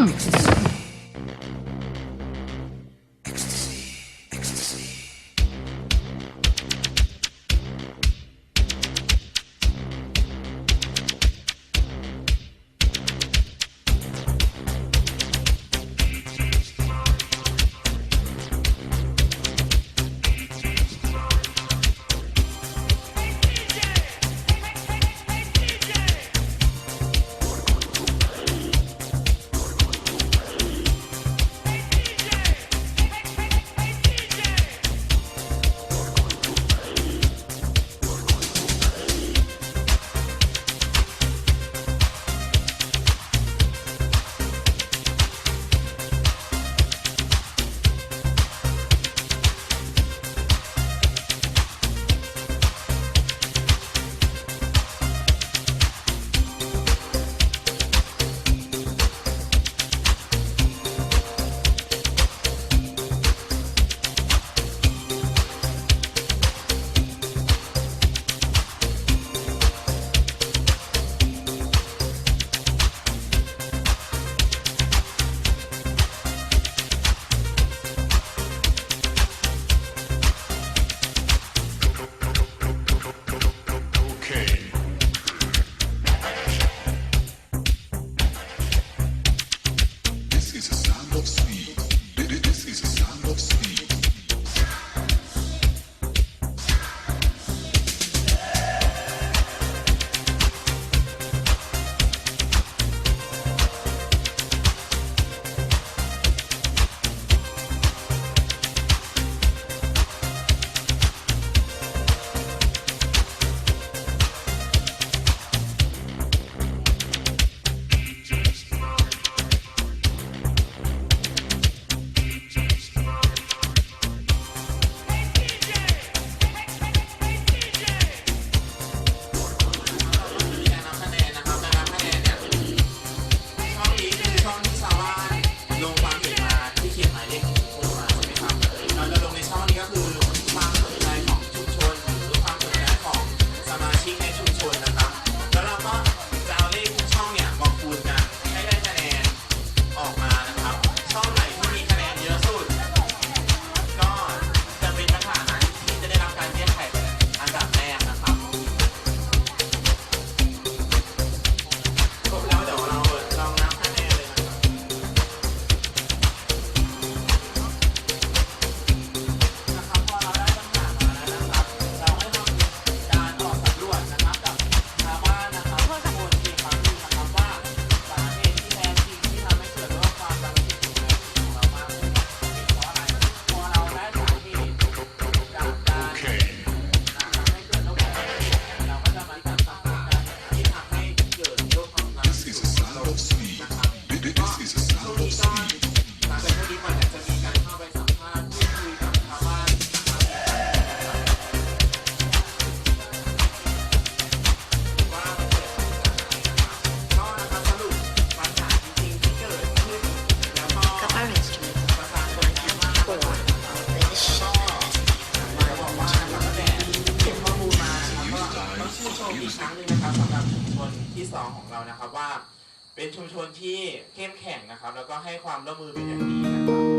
Ecstasy. Cook มอีกครั้งหนึ่งนะครับสำหรับชุมชนที่สองของเรานะครับว่า เป็นชุมชนที่เข้มแข็งนะครับ แล้วก็ให้ความร่วมมือเป็นอย่างดีนะครับ